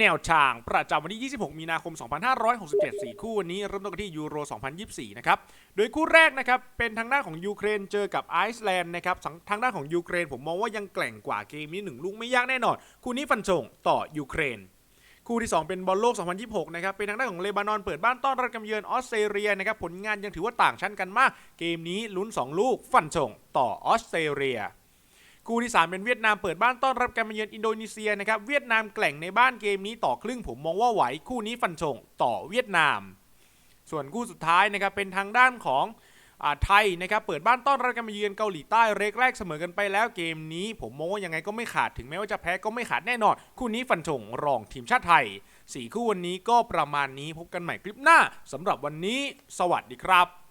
แนวทางประจำวันที่ 26 มีนาคม 2567 4 คู่วันนี้เริ่มต้นกันที่ยูโร 2024 นะครับ โดยคู่แรกนะครับ เป็นทางด้านของยูเครนเจอกับไอซ์แลนด์นะครับทางด้านของยูเครนผมมองว่ายังแกร่งกว่าเกมนี้หนึ่งลูกไม่ยากแน่นอน คู่นี้ฟันธงต่อยูเครนคู่ที่ 2 เป็นบอลโลก 2026 นะครับ เป็นทางด้านของเลบานอนเปิดบ้านต้อนรับกำเยือนออสเตรเลียนะครับ ผลงานยังถือว่าต่างชั้นกันมาก เกมนี้ลุ้น 2 ลูกฟันธงต่อออสเตรเลีย คู่ที่ 3 เป็นเวียดนามเปิดบ้านต้อนรับการมาเยือนอินโดนีเซียนะครับเวียดนามแกล่งในบ้านเกมนี้ต่อครึ่งผมมองว่าไหวคู่นี้ฟันธงต่อเวียดนาม ส่วนคู่สุดท้ายนะครับเป็นทางด้านของอไทยนะครับเปิดบ้านต้อนรับการมาเยือนเกาหลีใต้เรกแรกเสมอกันไปแล้วเกมนี้ ผมมองว่ายังไงก็ไม่ขาดถึงแม้ว่าจะแพ้ก็ไม่ขาดแน่นอน คู่นี้ฟันธงรองทีมชาติไทยสี่คู่วันนี้ก็ประมาณนี้พบกันใหม่คลิปหน้าสำหรับวันนี้ สวัสดีครับ